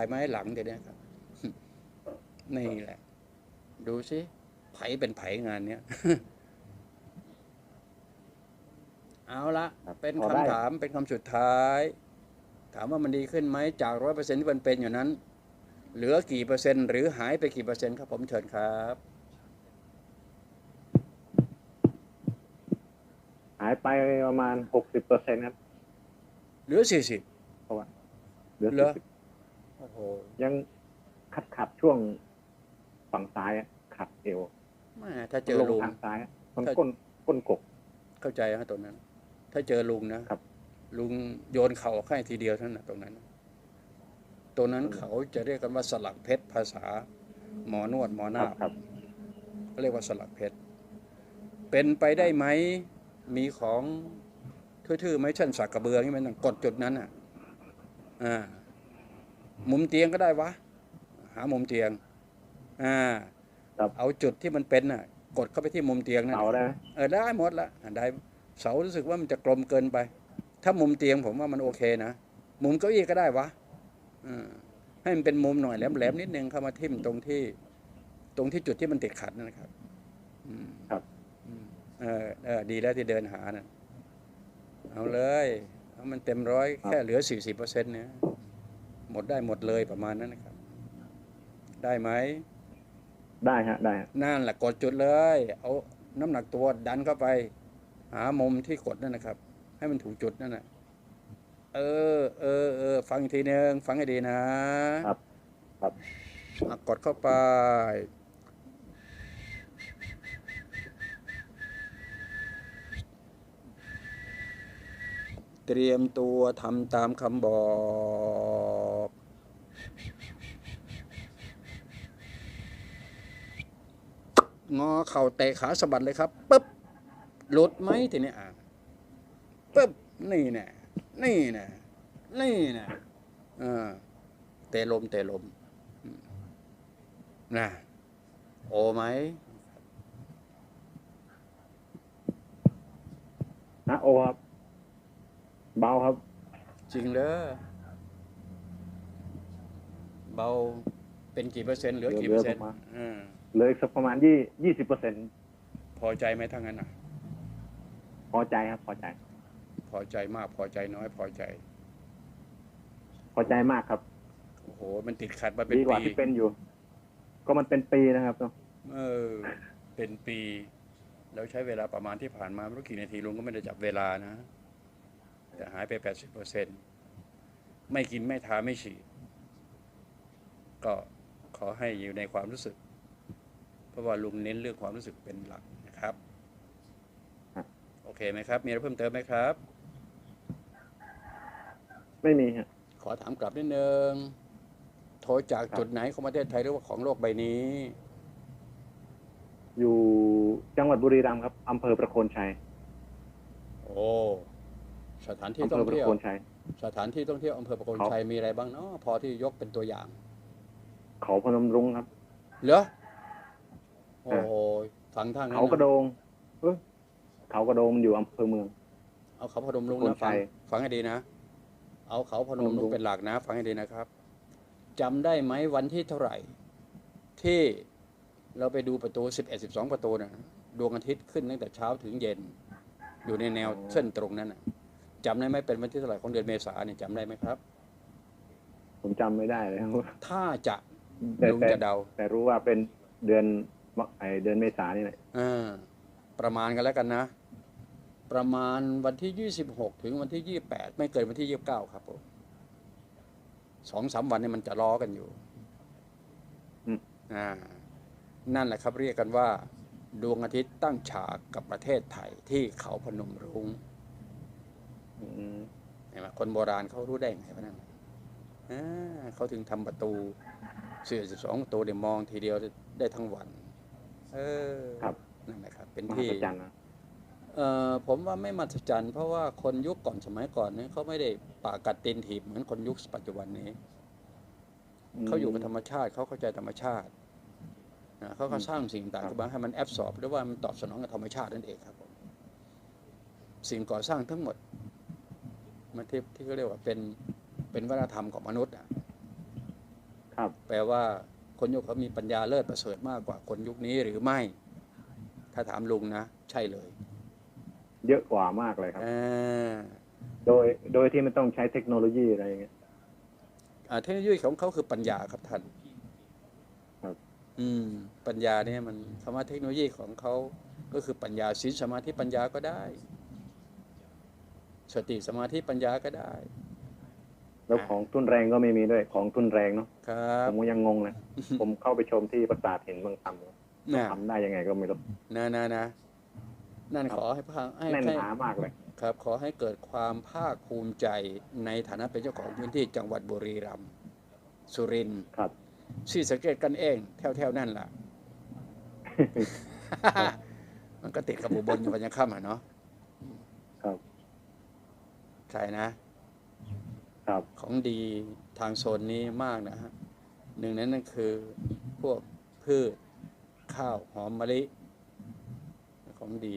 ายไม้หลังเดี๋ยวนี้ครับนี่แหละ ดูสิไผเป็นไผงานเนี้ยเอาละครับเป็นพอได้คำถามเป็นคำสุดท้าย ถามว่ามันดีขึ้นไหมจากร้อยเปอร์เซ็นที่มันเป็นอยู่นั้น เหลือกี่เปอร์เซ็นต์หรือหายไปกี่เปอร์เซ็นต์ครับผมเชิญครับหายไปประมาณหกสิบเปอร์เซ็นต์ครับ เหลือสี่สิบเพราะว่าเหลือเหรอสิบโอ้โห ยังขัดขัดๆช่วงฝั่งซ้ายอะขัดเอวแม่ถ้าเจอลงลุงทางซ้ายอะมันถ้าก้นก้นกบเข้าใจฮะตรงนั้น ถ้าเจอลุงนะครับ ลุงโยนเข่าให้ทีเดียวเท่านั้นนะตรงนั้นตรงนั้นเขาจะเรียกกันว่าสลักเพชรภาษา หมอนวดหมอหคน้ารับครับเขาเรียกว่าสลักเพชรเป็นไปได้ไหมมีของทื่อๆไหมเช่นสักกระเบือนี่มันกดจุดนั้นอะอ่า มุมเตียงก็ได้วะ หามุมเตียง อ่าครับ เอาจุดที่มันเป็นน่ะ กดเข้าไปที่มุมเตียงนั่นเสาได้ไหมเออได้หมดละอะได้เสารู้สึกว่ามันจะกลมเกินไป ถ้ามุมเตียงผมว่ามันโอเคนะมุมเก้าอี้ก็ได้วะอืมให้มันเป็นมุมหน่อยแหลมๆนิดนึงเข้ามาทิ่มตรงที่ ตรงที่จุดที่มันติดขัดนั่นนะครับ อืมครับ อืมเออเออดีแล้วที่เดินหานะเอาเลยเอามันเต็มร้อยแค่เหลือสี่สิบเปอร์เซ็นต์เนี่ย หมดได้หมดเลยประมาณนั้นนะครับ ได้ไหมได้ฮะได้ฮะนั่นแหละกดจุดเลย เอาน้ำหนักตัวดันเข้าไป หามุมที่กดนั่นนะครับ ให้มันถูกจุดนั่นนะเออเออเออฟังอีกทีหนึ่งฟังให้ดีนะครับ ครับอะกดเข้าไป เตรียมตัวทำตามคำบอก งอเข่าเตะขาสะบัดเลยครับปึ๊บหลุดไหมทีนี้อะปึ๊บนี่แน่นี่แน่นี่แน่อ่าเตะลมเตะลมอืมนะโอไหมนะโอครับ เบาครับ จริงเลยเบาเป็นกี่เปอร์เซ็นต์เหลือกี่เปอร์เซ็นต์ เหลือประมาณอืมเหลยสักประมาณยี่ยี่สิบเปอร์เซ็นต์พอใจไหมทั้งนั้นอะ พอใจครับ พอใจ พอใจมากพอใจน้อยพอใจ พอใจมากครับโอ้โหมันติดขัดมาเป็นดีกว่าปีที่เป็นอยู่ ก็มันเป็นปีนะครับเนาะเออ เป็นปีแล้วใช้เวลาประมาณที่ผ่านมาไม่รู้กี่นาทีลุงก็ไม่ได้จับเวลานะ แต่หายไปแปดสิบเปอร์เซ็นไม่กินไม่ทาไม่ฉีดก็ขอให้อยู่ในความรู้สึกเพ ราะว่าลุงเน้นเรื่องความรู้สึกเป็นหลักนะครับ โอเคไหมครับ มีอะไรเพิ่มเติมไหมครับ ไม่มีฮะขอถามกลับนิดนึงโทรจากจุดไหนของประเทศไทยหรือว่าของโลกใบนี้ อยู่จังหวัดบุรีรัมย์ครับอำเภอประโคนชัย โอ้สถานที่อำท่เภอองประเที่ยวโคนชัยสถานที่ท่องเที่ยวอำเภอประโคนครับชัยมีอะไรบ้างเนาะพอที่ยกเป็นตัวอย่าง เขาพนมรุ้งครับ เหรอ โอ้โหฟังทางนั้นเขากระนะโดงเอ้ยเขากระโดงมันอยู่อำเภอเมือง เอาเขาพนมรุ้งประโคนะนชัฟังยฟังให้ดีนะ เอาเขาพนมพนมรุ้รุ้งงเป็นหลักนะ ฟังให้ดีนะครับจำได้ไหมวันที่เท่าไหร่ ที่เราไปดูประตู11 12ประตูนะดวงอาทิตย์ขึ้นตั้งแต่เช้าถึงเย็น อยู่ในแนวเส้นตรงนั้นนะจำได้ไหมเป็นวันที่เท่าไหร่ของเดือนเมษาเนี่ยจำได้ไหมครับ ผมจำไม่ได้เลยครับถ้าจะแต่ลุงแต่จะเดา แต่รู้ว่าเป็นเดือนมะ ไอเดือนเมษานี่แหละอ่าประมาณกันแล้วกันนะ ประมาณวันที่26ถึงวันที่28ไม่เกินวันที่29ครับผมสองสามวันนี้มันจะล้อกันอยู่อืมอ่านั่นแหละครับเรียกกันว่า ดวงอาทิตย์ตั้งฉากกับประเทศไทยที่เขาพนมรุ้งอืมเห็นไหมคนโบราณเขารู้ได้ไงวะนั่นอ่าเขาถึงทำประตูเสื่อสิบสองประตูเดี๋ยวมองทีเดียวได้ทั้งวัน เออครับ นั่นแหละครับ เป็นมหัที่ศจรรย์นะ เอ่อผมว่าไม่มหัศจรรย์เพราะว่าคนยุคก่อนสมัยก่อนเนี่ยเขาไม่ได้ปากกัดตีนถีบเหมือนคนยุคปัจจุบันนี้ เขาอยู่กับธรรมชาติเขาเข้าใจธรรมชาตินะเขาก็สร้างสิ่งต่างๆขึ้นมาให้มันแอบสอบหรือว่ามันตอบสนองกับธรรมชาตินั่นเองครับผมสิ่งก่อสร้างทั้งหมดมันที่ที่เขาเรียกว่าเป็นเป็นวัฒนธรรมของมนุษย์อะ ครับ แปลว่า คนยุคเขามีปัญญาเลิศประเสริฐมากกว่าคนยุคนี้หรือไม่ ถ้าถามลุงนะ ใช่เลย เยอะกว่ามากเลยครับอ่าโดยโดยที่ไม่ต้องใช้เทคโนโลยีอะไรอย่างเงี้ยอ่าเทคโนโลยีของเขาคือปัญญาครับท่านครับ อืม ปัญญาเนี่ยมันคำว่าเทคโนโลยีของเขาก็คือปัญญาศีลสมาธิปัญญาก็ได้ สติสมาธิปัญญาก็ได้ แล้วอ่าของทุนแรงก็ไม่มีด้วยของทุนแรงเนาะครัผบมก็ยังงงเลยผมเข้าไปชมที่ประสาทเห็นบางทนะำทำได้ยังไงก็ไม่รู้นะนะนะนั่นครับขอให้พังให้แน่นให้หนามากเลยครับ ขอให้เกิดความภาคภูมิใจในฐานะเป็นเจ้าของพื้นที่จังหวัดบุรีรัมย์สุรินทร์ครับสี่สังเกตกันเองแถวๆนั่นล่ะ มันก็ติดกับอุบลอยู่วันยังค่ำอะเนาะครับใช่นะ ครับของดีทางโซนนี้มากนะฮะหนึ่งนั้นนั่นคือพวกพืชข้าวหอมมะลิ ของดี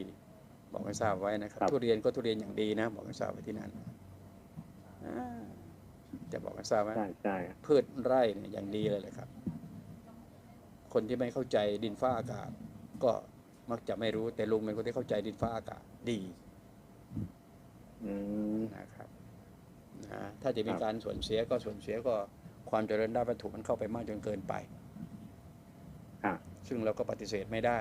บอกให้ทราบไว้นะครับครับ ทุเรียนก็ทุเรียนอย่างดีนะ บอกให้ทราบไว้ที่นั่นอ่าจะบอกให้ทราบไว้ใช่ใช่ครับพืชไร่เนี่ยอย่างดีเลยเลยครับ คนที่ไม่เข้าใจดินฟ้าอากาศ ก็มักจะไม่รู้แต่ลุงเป็นคนที่เข้าใจดินฟ้าอากาศดีอืมนะครับนะ ถ้าจะมีครับการส่วนเสียก็ส่วนเสียก็ความเจริญด้านวัตถุมันเข้าไปมากจนเกินไปครับซึ่งเราก็ปฏิเสธไม่ได้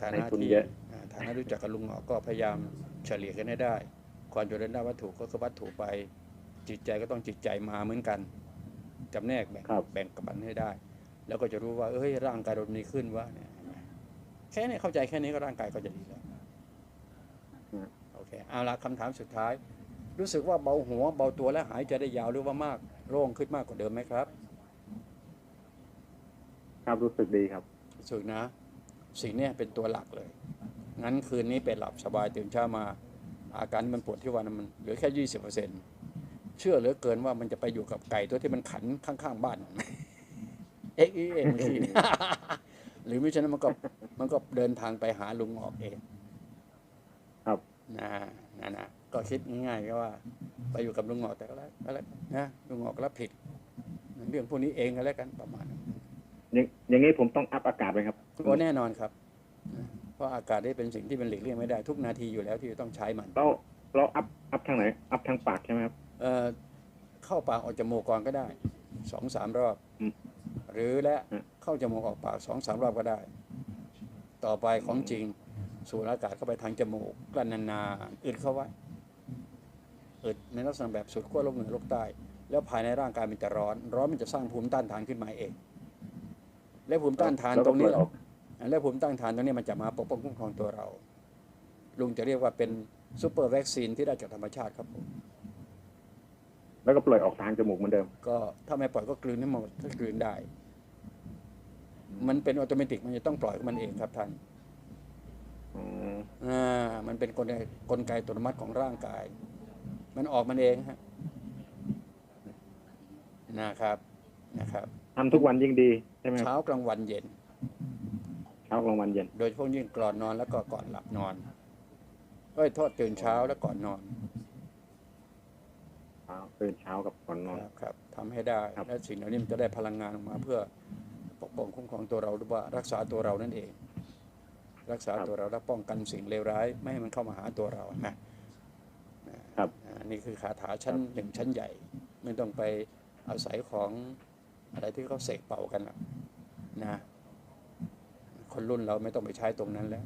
ฐานะในทุนที่เยอะอ่าฐานะรู้จักกับลุงหงอกก็พยายามเฉลี่ยกันให้ได้ ความเจริญด้านวัตถุก็คือวัตถุไป จิตใจก็ต้องจิตใจมาเหมือนกันจำแนกแบ่งครับแบ่งกับมันให้ได้ แล้วก็จะรู้ว่าเอ้ยร่างกายเราดีขึ้นว่าเนี่ยเห็นไหมแค่นี้เข้าใจแค่นี้ก็ร่างกายก็จะดีแล้วอืมโอเคเอาละคำถามสุดท้าย รู้สึกว่าเบาหัวเบาตัวและหายใจได้ยาวหรือว่ามากโล่งขึ้นมากกว่าเดิมไหมครับ ครับรู้สึกดีครับรู้สึกนะ สิ่งเนี้ยเป็นตัวหลักเลย งั้นคืนนี้ไปหลับสบายตื่นเช้ามา อาการที่มันปวดที่วันนั้นมันเหลือแค่ยี่สิบเปอร์เซ็นเชื่อเหลือเกินว่ามันจะไปอยู่กับไก่ตัวที่มันขันข้างๆบ้านเอ็กอีเอ็กเมื่อกี้เนี่ยหรือไม่ฉะนั้นมันก็มันก็เดินทางไปหาลุงออกเอง ครับนะนะนะ ก็คิดง่ายๆก็ว่า ไปอยู่กับลุงหงอกแต่ก็แล้วก็แล้วนะลุงหงอกรับผิด เรื่องพวกนี้เองก็แล้วกันประมาณนั้นอย่างอย่างนี้ผมต้องอัพอากาศไหมครับก็แน่นอนครับนะเพราะอากาศได้เป็นสิ่งที่เป็นหลีกเลี่ยงไม่ได้ทุกนาทีอยู่แล้วที่จะต้องใช้มันเราเราอัพอัพทางไหน อัพทางปากใช่ไหมครับเอ่อเข้าปากออกจมูกก่อนก็ได้สองสามรอบอืมหรือและอืมเข้าจมูกออกปากสองสามรอบก็ได้ ต่อไปของจริง สูดอากาศเข้าไปทางจมูกกลั้นนานๆอึดเข้าไว้ อึดในลักษณะแบบสุดขั้วโลกเหนือโลกใต้ แล้วภายในร่างกายมันจะร้อน ร้อนมันจะสร้างภูมิต้านทานขึ้นมาเอง และภูมิต้านทานแล้วตก็รงนี้ปล่อยแหอละอกและภูมิต้านทานตรงนี้มันจะมาปกป้องคุ้มครองตัวเรา ลุงจะเรียกว่าเป็นซูเปอร์วัคซีนที่ได้จากธรรมชาติครับผมแล้วก็ปล่อยออกทางจมูกเหมือนเดิม ก็ถ้าไม่ปล่อยก็กลืนให้หมดถ้ากลืนได้ มันเป็นออโตเมติกมันจะต้องปล่อยของมันเองครับท่านอืมอ่ามันเป็นกลไกกลไกอัตโนมัติของร่างกาย มันออกมันเองฮะนะครับนะครับทำทุกวันยิ่งดีใช่ไหมครับเช้ากลางวันเย็น เช้ากลางวันเย็น โดยเฉพาะยิ่งก่อนนอนแล้วก็ก่อนหลับนอนเอ้ยโทษตื่นเช้าแล้วก่อนนอนเช้าตื่นเช้ากับก่อนนอนครับครับทำให้ได้ครับและสิ่งเหล่านี้มันจะได้พลังงานออกมา เพื่อปกป้องคุ้มครองตัวเราหรือว่ารักษาตัวเรานั่นเอง รักษาตัวเราและป้องกันสิ่งเลวร้าย ไม่ให้มันเข้ามาหาตัวเรานะ นะครับอ่านี่คือคาถาชั้นหนึ่งชั้นใหญ่ ไม่ต้องไปอาศัยของอะไรที่เขาเสกเป่ากันหรอกนะคนรุ่นเราไม่ต้องไปใช้ตรงนั้นแล้ว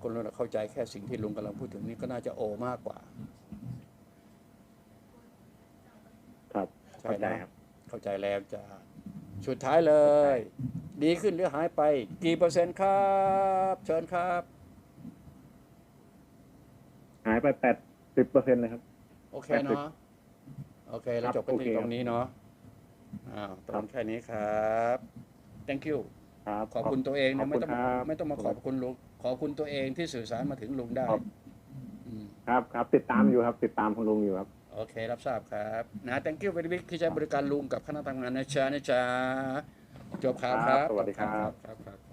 คนรุ่นเราเข้าใจแค่สิ่งที่ลุงกำลังพูดถึงนี่ก็น่าจะโอมากกว่า ครับใช่เข้าใจนะครับ เข้าใจแล้วจะสุดท้ายเลย ดีขึ้นหรือหายไป กี่เปอร์เซ็นต์ครับ เชิญครับ หายไปแปด สิบเปอร์เซ็นต์เลยครับ โอเคเนาะโอเคแล้วครับจบกันที่โอเคตรงนี้เนาะอ้าวตรงแค่นี้ครับ thank you ครับขอบคุณตัวเองนะขไม่บต้องคุณครับไม่ต้องมาขอบคุณลุงขอบคุณตัวเองที่สื่อสารมาถึงลุงได้ครับอืมครับครับติดตามอยู่ครับ ติดตามคุณลุงอยู่ครับ โอเค รับทราบครับนะ thank you very much ที่ใช้บริการลุงกับคณะทำงานนะจ๊ะนะจ๊ะจบครับครับครับสวัสดีครับครับครับ